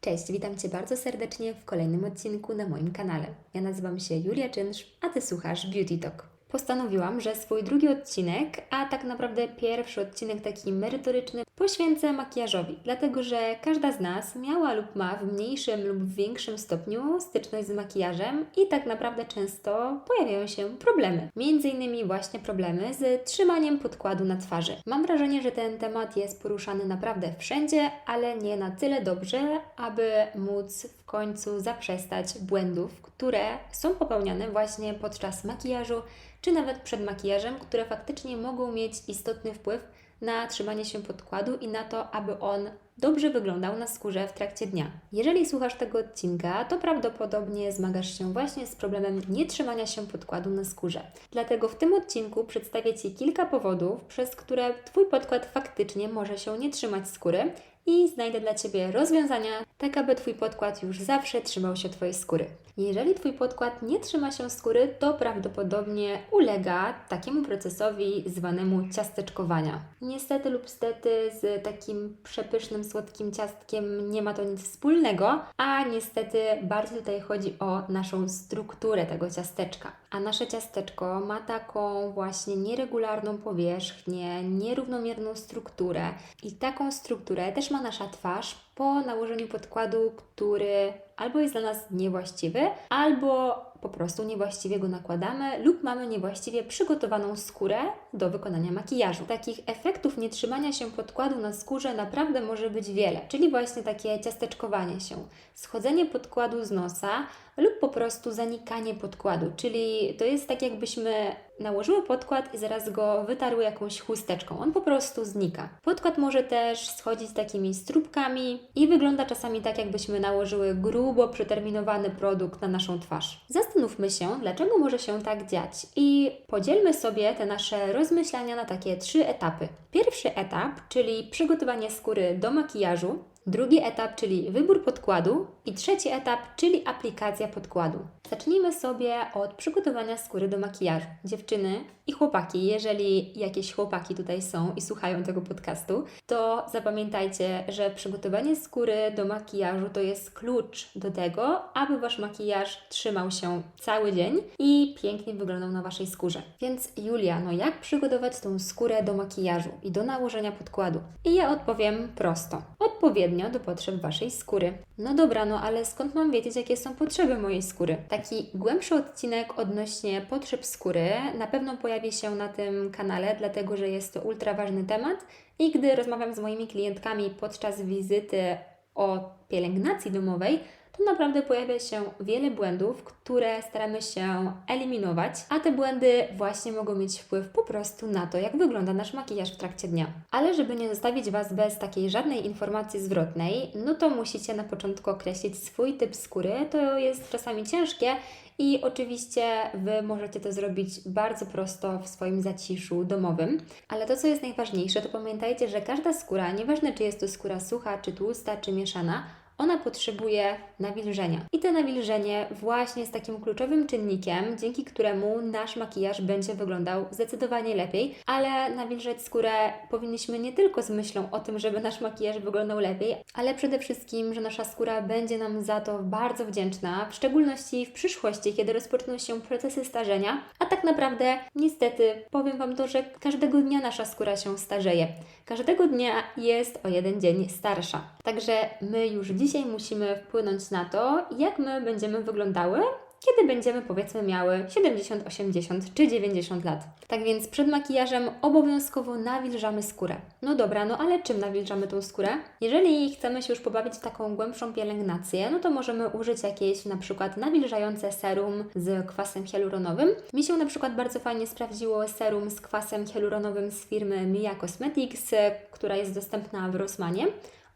Cześć, witam Cię bardzo serdecznie w kolejnym odcinku na moim kanale. Ja nazywam się Julia Czynsz, a Ty słuchasz Beauty Talk. Postanowiłam, że swój drugi odcinek, a tak naprawdę pierwszy odcinek taki merytoryczny, poświęcę makijażowi, dlatego że każda z nas miała lub ma w mniejszym lub większym stopniu styczność z makijażem i tak naprawdę często pojawiają się problemy. Między innymi właśnie problemy z trzymaniem podkładu na twarzy. Mam wrażenie, że ten temat jest poruszany naprawdę wszędzie, ale nie na tyle dobrze, aby móc w końcu zaprzestać błędów, które są popełniane właśnie podczas makijażu czy nawet przed makijażem, które faktycznie mogą mieć istotny wpływ na trzymanie się podkładu i na to, aby on dobrze wyglądał na skórze w trakcie dnia. Jeżeli słuchasz tego odcinka, to prawdopodobnie zmagasz się właśnie z problemem nietrzymania się podkładu na skórze. Dlatego w tym odcinku przedstawię Ci kilka powodów, przez które Twój podkład faktycznie może się nie trzymać skóry i znajdę dla Ciebie rozwiązania, tak aby Twój podkład już zawsze trzymał się Twojej skóry. Jeżeli Twój podkład nie trzyma się skóry, to prawdopodobnie ulega takiemu procesowi zwanemu ciasteczkowania. Niestety lub stety z takim przepysznym, słodkim ciastkiem nie ma to nic wspólnego, a niestety bardziej tutaj chodzi o naszą strukturę tego ciasteczka. A nasze ciasteczko ma taką właśnie nieregularną powierzchnię, nierównomierną strukturę i taką strukturę też ma nasza twarz po nałożeniu podkładu, który albo jest dla nas niewłaściwy, albo po prostu niewłaściwie go nakładamy lub mamy niewłaściwie przygotowaną skórę do wykonania makijażu. Takich efektów nietrzymania się podkładu na skórze naprawdę może być wiele, czyli właśnie takie ciasteczkowanie się, schodzenie podkładu z nosa lub po prostu zanikanie podkładu, czyli to jest tak jakbyśmy nałożyły podkład i zaraz go wytarły jakąś chusteczką. On po prostu znika. Podkład może też schodzić takimi stróbkami i wygląda czasami tak, jakbyśmy nałożyły grubo przeterminowany produkt na naszą twarz. Zastanówmy się, dlaczego może się tak dziać i podzielmy sobie te nasze rozmyślania na takie trzy etapy. Pierwszy etap, czyli przygotowanie skóry do makijażu, drugi etap, czyli wybór podkładu i trzeci etap, czyli aplikacja podkładu. Zacznijmy sobie od przygotowania skóry do makijażu. Dziewczyny i chłopaki, jeżeli jakieś chłopaki tutaj są i słuchają tego podcastu, to zapamiętajcie, że przygotowanie skóry do makijażu to jest klucz do tego, aby Wasz makijaż trzymał się cały dzień i pięknie wyglądał na Waszej skórze. Więc Julia, no jak przygotować tą skórę do makijażu i do nałożenia podkładu? I ja odpowiem prosto. Odpowiednio do potrzeb Waszej skóry. No dobra, no ale skąd mam wiedzieć, jakie są potrzeby mojej skóry? Taki głębszy odcinek odnośnie potrzeb skóry na pewno pojawi się na tym kanale, dlatego że jest to ultra ważny temat i gdy rozmawiam z moimi klientkami podczas wizyty o pielęgnacji domowej, to naprawdę pojawia się wiele błędów, które staramy się eliminować, a te błędy właśnie mogą mieć wpływ po prostu na to, jak wygląda nasz makijaż w trakcie dnia. Ale żeby nie zostawić Was bez takiej żadnej informacji zwrotnej, no to musicie na początku określić swój typ skóry. To jest czasami ciężkie i oczywiście Wy możecie to zrobić bardzo prosto w swoim zaciszu domowym. Ale to, co jest najważniejsze, to pamiętajcie, że każda skóra, nieważne czy jest to skóra sucha, czy tłusta, czy mieszana, ona potrzebuje nawilżenia. I to nawilżenie właśnie jest takim kluczowym czynnikiem, dzięki któremu nasz makijaż będzie wyglądał zdecydowanie lepiej, ale nawilżać skórę powinniśmy nie tylko z myślą o tym, żeby nasz makijaż wyglądał lepiej, ale przede wszystkim, że nasza skóra będzie nam za to bardzo wdzięczna, w szczególności w przyszłości, kiedy rozpoczną się procesy starzenia, a tak naprawdę niestety powiem Wam to, że każdego dnia nasza skóra się starzeje. Każdego dnia jest o jeden dzień starsza. Także my już dzisiaj musimy wpłynąć na to, jak my będziemy wyglądały, kiedy będziemy powiedzmy miały 70, 80 czy 90 lat. Tak więc przed makijażem obowiązkowo nawilżamy skórę. No dobra, no ale czym nawilżamy tą skórę? Jeżeli chcemy się już pobawić taką głębszą pielęgnację, no to możemy użyć jakieś na przykład nawilżające serum z kwasem hialuronowym. Mi się na przykład bardzo fajnie sprawdziło serum z kwasem hialuronowym z firmy Mia Cosmetics, która jest dostępna w Rossmanie.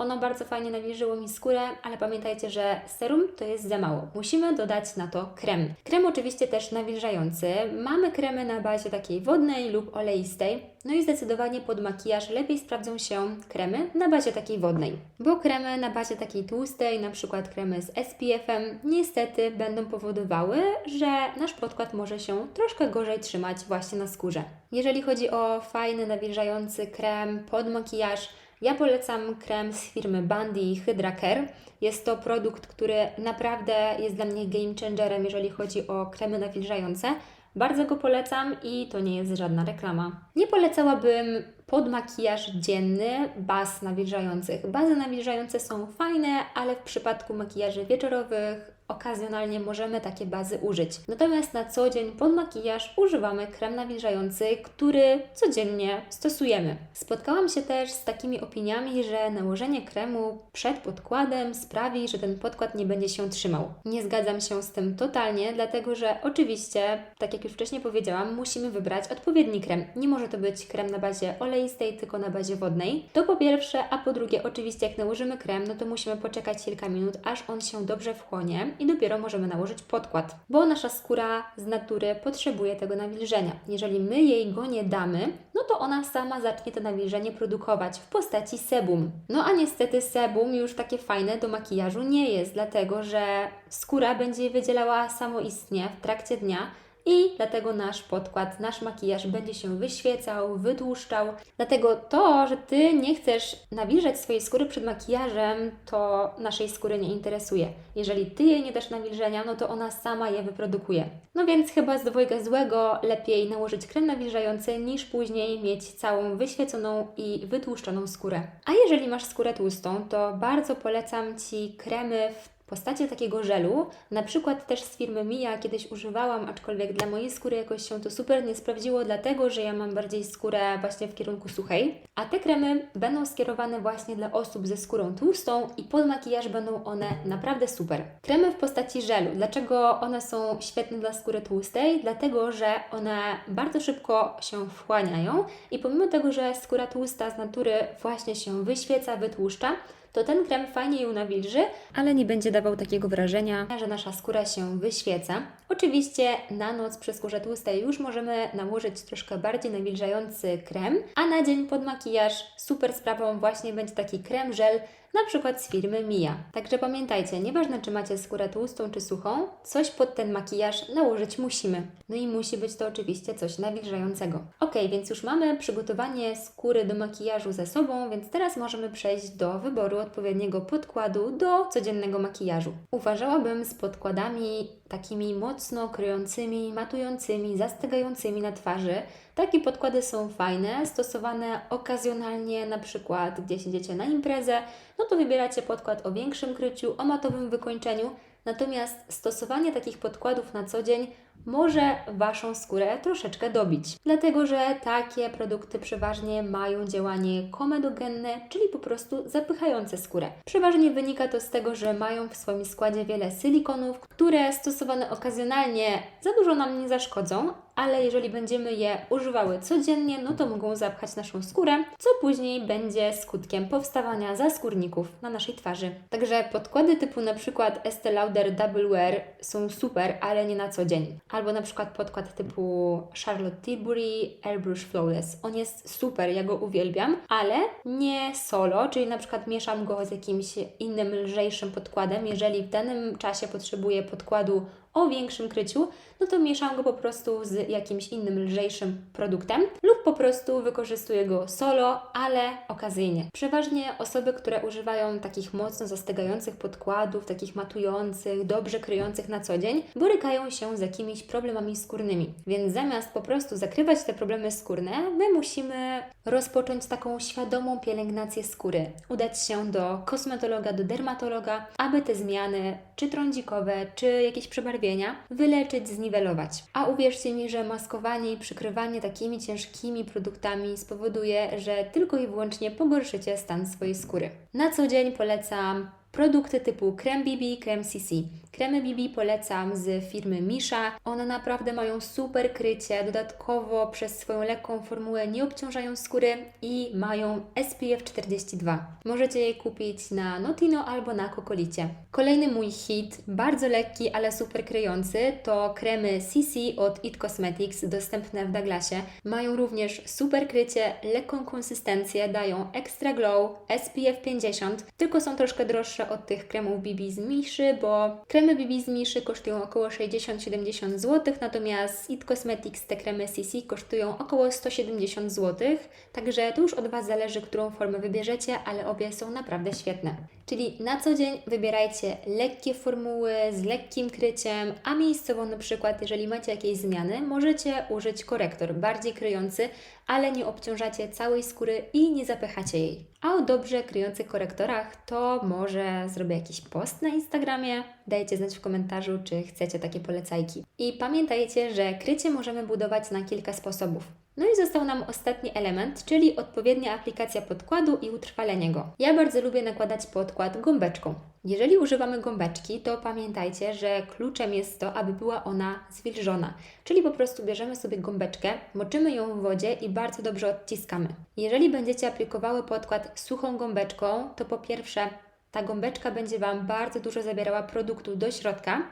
Ono bardzo fajnie nawilżyło mi skórę, ale pamiętajcie, że serum to jest za mało. Musimy dodać na to krem. Krem oczywiście też nawilżający. Mamy kremy na bazie takiej wodnej lub oleistej. No i zdecydowanie pod makijaż lepiej sprawdzą się kremy na bazie takiej wodnej. Bo kremy na bazie takiej tłustej, na przykład kremy z SPF-em, niestety będą powodowały, że nasz podkład może się troszkę gorzej trzymać właśnie na skórze. Jeżeli chodzi o fajny, nawilżający krem pod makijaż, Ja polecam krem z firmy Bandy Hydra Care. Jest to produkt, który naprawdę jest dla mnie game changerem, jeżeli chodzi o kremy nawilżające. Bardzo go polecam i to nie jest żadna reklama. Nie polecałabym pod makijaż dzienny baz nawilżających. Bazy nawilżające są fajne, ale w przypadku makijaży wieczorowych okazjonalnie możemy takie bazy użyć. Natomiast na co dzień pod makijaż używamy krem nawilżający, który codziennie stosujemy. Spotkałam się też z takimi opiniami, że nałożenie kremu przed podkładem sprawi, że ten podkład nie będzie się trzymał. Nie zgadzam się z tym totalnie, dlatego że oczywiście, tak jak już wcześniej powiedziałam, musimy wybrać odpowiedni krem. Nie może to być krem na bazie oleistej, tylko na bazie wodnej. To po pierwsze, a po drugie, oczywiście jak nałożymy krem, no to musimy poczekać kilka minut, aż on się dobrze wchłonie i dopiero możemy nałożyć podkład, bo nasza skóra z natury potrzebuje tego nawilżenia. Jeżeli my jej go nie damy, no to ona sama zacznie to nawilżenie produkować w postaci sebum. No a niestety sebum już takie fajne do makijażu nie jest, dlatego że skóra będzie je wydzielała samoistnie w trakcie dnia, i dlatego nasz podkład, nasz makijaż będzie się wyświecał, wydłuszczał. Dlatego to, że Ty nie chcesz nawilżać swojej skóry przed makijażem, to naszej skóry nie interesuje. Jeżeli Ty jej nie dasz nawilżenia, no to ona sama je wyprodukuje. No więc chyba z dwojga złego lepiej nałożyć krem nawilżający, niż później mieć całą wyświeconą i wytłuszczoną skórę. A jeżeli masz skórę tłustą, to bardzo polecam Ci kremy w postaci takiego żelu, na przykład też z firmy Mia kiedyś używałam, aczkolwiek dla mojej skóry jakoś się to super nie sprawdziło, dlatego że ja mam bardziej skórę właśnie w kierunku suchej. A te kremy będą skierowane właśnie dla osób ze skórą tłustą i pod makijaż będą one naprawdę super. Kremy w postaci żelu. Dlaczego one są świetne dla skóry tłustej? Dlatego, że one bardzo szybko się wchłaniają i pomimo tego, że skóra tłusta z natury właśnie się wyświeca, wytłuszcza, to ten krem fajnie ją nawilży, ale nie będzie dawał takiego wrażenia, że nasza skóra się wyświeca. Oczywiście na noc przy skórze tłustej już możemy nałożyć troszkę bardziej nawilżający krem, a na dzień pod makijaż super sprawą właśnie będzie taki krem żel na przykład z firmy Mia. Także pamiętajcie, nieważne czy macie skórę tłustą czy suchą, coś pod ten makijaż nałożyć musimy. No i musi być to oczywiście coś nawilżającego. Ok, więc już mamy przygotowanie skóry do makijażu ze sobą, więc teraz możemy przejść do wyboru odpowiedniego podkładu do codziennego makijażu. Uważałabym z podkładami takimi mocno kryjącymi, matującymi, zastygającymi na twarzy. Takie podkłady są fajne, stosowane okazjonalnie, na przykład gdzieś idziecie na imprezę, no to wybieracie podkład o większym kryciu, o matowym wykończeniu. Natomiast stosowanie takich podkładów na co dzień może Waszą skórę troszeczkę dobić. Dlatego, że takie produkty przeważnie mają działanie komedogenne, czyli po prostu zapychające skórę. Przeważnie wynika to z tego, że mają w swoim składzie wiele silikonów, które stosowane okazjonalnie za dużo nam nie zaszkodzą, ale jeżeli będziemy je używały codziennie, no to mogą zapchać naszą skórę, co później będzie skutkiem powstawania zaskórników na naszej twarzy. Także podkłady typu na przykład Estee Lauder Double Wear są super, ale nie na co dzień. Albo na przykład podkład typu Charlotte Tilbury Airbrush Flawless. On jest super, ja go uwielbiam, ale nie solo, czyli na przykład mieszam go z jakimś innym, lżejszym podkładem, jeżeli w danym czasie potrzebuję podkładu o większym kryciu, no to mieszam go po prostu z jakimś innym, lżejszym produktem lub po prostu wykorzystuję go solo, ale okazyjnie. Przeważnie osoby, które używają takich mocno zastygających podkładów, takich matujących, dobrze kryjących na co dzień, borykają się z jakimiś problemami skórnymi. Więc zamiast po prostu zakrywać te problemy skórne, my musimy rozpocząć taką świadomą pielęgnację skóry. Udać się do kosmetologa, do dermatologa, aby te zmiany, czy trądzikowe, czy jakieś przebarwienia, wyleczyć, zniwelować. A uwierzcie mi, że maskowanie i przykrywanie takimi ciężkimi produktami spowoduje, że tylko i wyłącznie pogorszycie stan swojej skóry. Na co dzień polecam Produkty typu krem BB, krem CC. Kremy BB polecam z firmy Misha. One naprawdę mają super krycie, dodatkowo przez swoją lekką formułę nie obciążają skóry i mają SPF 42. Możecie je kupić na Notino albo na Kokolicie. Kolejny mój hit, bardzo lekki, ale super kryjący, to kremy CC od It Cosmetics, dostępne w Douglasie. Mają również super krycie, lekką konsystencję, dają extra glow, SPF 50, tylko są troszkę droższe od tych kremów BB z Miszy, bo krem Kremy BB Miszy kosztują około 60-70 zł, natomiast It Cosmetics te kremy CC kosztują około 170 zł, także to już od Was zależy, którą formę wybierzecie, ale obie są naprawdę świetne. Czyli na co dzień wybierajcie lekkie formuły z lekkim kryciem, a miejscowo na przykład, jeżeli macie jakieś zmiany, możecie użyć korektor bardziej kryjący, ale nie obciążacie całej skóry i nie zapychacie jej. A o dobrze kryjących korektorach to może zrobię jakiś post na Instagramie. Dajcie znać w komentarzu, czy chcecie takie polecajki. I pamiętajcie, że krycie możemy budować na kilka sposobów. No i został nam ostatni element, czyli odpowiednia aplikacja podkładu i utrwalenie go. Ja bardzo lubię nakładać podkład gąbeczką. Jeżeli używamy gąbeczki, to pamiętajcie, że kluczem jest to, aby była ona zwilżona. Czyli po prostu bierzemy sobie gąbeczkę, moczymy ją w wodzie i bardzo dobrze odciskamy. Jeżeli będziecie aplikowały podkład suchą gąbeczką, to po pierwsze ta gąbeczka będzie Wam bardzo dużo zabierała produktu do środka,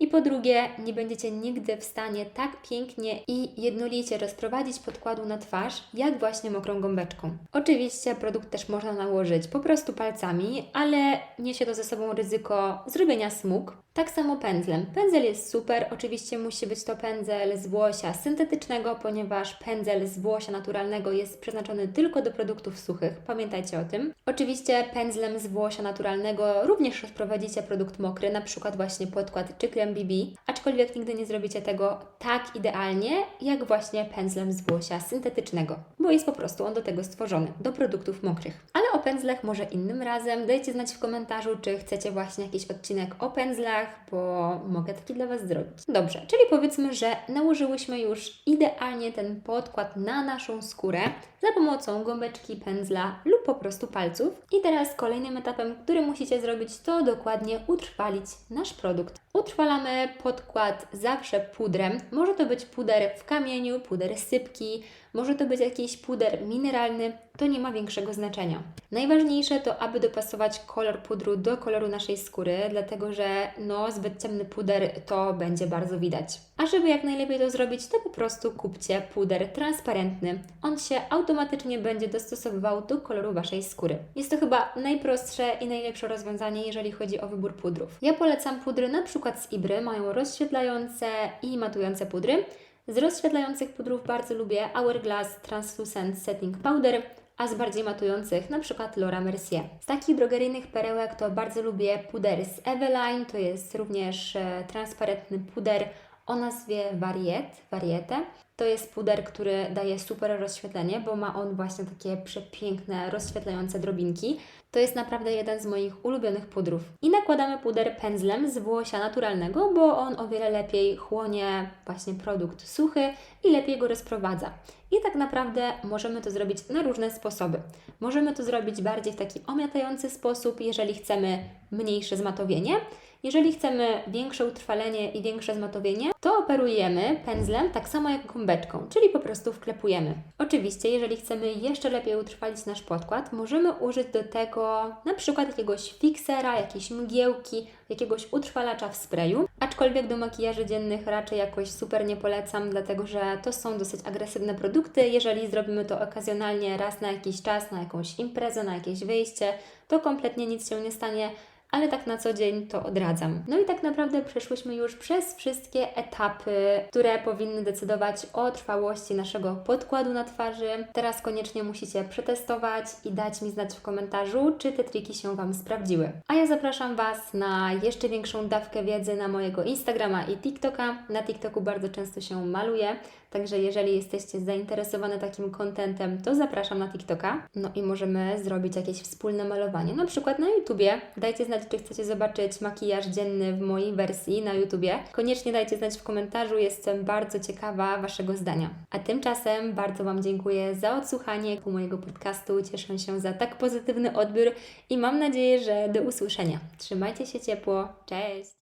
i po drugie, nie będziecie nigdy w stanie tak pięknie i jednolicie rozprowadzić podkładu na twarz, jak właśnie mokrą gąbeczką. Oczywiście produkt też można nałożyć po prostu palcami, ale niesie to ze sobą ryzyko zrobienia smug. Tak samo pędzlem. Pędzel jest super, oczywiście musi być to pędzel z włosia syntetycznego, ponieważ pędzel z włosia naturalnego jest przeznaczony tylko do produktów suchych. Pamiętajcie o tym. Oczywiście pędzlem z włosia naturalnego również rozprowadzicie produkt mokry, na przykład właśnie podkład czy krem BB, aczkolwiek nigdy nie zrobicie tego tak idealnie, jak właśnie pędzlem z włosia syntetycznego, bo jest po prostu on do tego stworzony, do produktów mokrych. Ale pędzlach może innym razem. Dajcie znać w komentarzu, czy chcecie właśnie jakiś odcinek o pędzlach, bo mogę taki dla Was zrobić. Dobrze, czyli powiedzmy, że nałożyłyśmy już idealnie ten podkład na naszą skórę za pomocą gąbeczki, pędzla lub po prostu palców. I teraz kolejnym etapem, który musicie zrobić, to dokładnie utrwalić nasz produkt. Utrwalamy podkład zawsze pudrem. Może to być puder w kamieniu, puder sypki, może to być jakiś puder mineralny, to nie ma większego znaczenia. Najważniejsze to, aby dopasować kolor pudru do koloru naszej skóry, dlatego że no, zbyt ciemny puder to będzie bardzo widać. A żeby jak najlepiej to zrobić, to po prostu kupcie puder transparentny. On się automatycznie będzie dostosowywał do koloru Waszej skóry. Jest to chyba najprostsze i najlepsze rozwiązanie, jeżeli chodzi o wybór pudrów. Ja polecam pudry na przykład z Ibry, mają rozświetlające i matujące pudry. Z rozświetlających pudrów bardzo lubię Hourglass Translucent Setting Powder, a z bardziej matujących na przykład Laura Mercier. Z takich drogeryjnych perełek to bardzo lubię puder z Eveline, to jest również e, transparentny puder o nazwie Variet, Variete. To jest puder, który daje super rozświetlenie, bo ma on właśnie takie przepiękne, rozświetlające drobinki. To jest naprawdę jeden z moich ulubionych pudrów. I nakładamy puder pędzlem z włosia naturalnego, bo on o wiele lepiej chłonie właśnie produkt suchy i lepiej go rozprowadza. I tak naprawdę możemy to zrobić na różne sposoby. Możemy to zrobić bardziej w taki omiatający sposób, jeżeli chcemy mniejsze zmatowienie. Jeżeli chcemy większe utrwalenie i większe zmatowienie, to operujemy pędzlem tak samo jak gąbeczką, czyli po prostu wklepujemy. Oczywiście, jeżeli chcemy jeszcze lepiej utrwalić nasz podkład, możemy użyć do tego na przykład jakiegoś fiksera, jakiejś mgiełki, jakiegoś utrwalacza w sprayu, aczkolwiek do makijaży dziennych raczej jakoś super nie polecam, dlatego że to są dosyć agresywne produkty. Jeżeli zrobimy to okazjonalnie raz na jakiś czas, na jakąś imprezę, na jakieś wyjście, to kompletnie nic się nie stanie ale tak na co dzień to odradzam. No i tak naprawdę przeszłyśmy już przez wszystkie etapy, które powinny decydować o trwałości naszego podkładu na twarzy. Teraz koniecznie musicie przetestować i dać mi znać w komentarzu, czy te triki się Wam sprawdziły. A ja zapraszam Was na jeszcze większą dawkę wiedzy na mojego Instagrama i TikToka. Na TikToku bardzo często się maluję, Także jeżeli jesteście zainteresowane takim kontentem, to zapraszam na TikToka. No i możemy zrobić jakieś wspólne malowanie, na przykład na YouTubie. Dajcie znać, czy chcecie zobaczyć makijaż dzienny w mojej wersji na YouTubie. Koniecznie dajcie znać w komentarzu, jestem bardzo ciekawa Waszego zdania. A tymczasem bardzo Wam dziękuję za odsłuchanie mojego podcastu. Cieszę się za tak pozytywny odbiór i mam nadzieję, że do usłyszenia. Trzymajcie się ciepło. Cześć!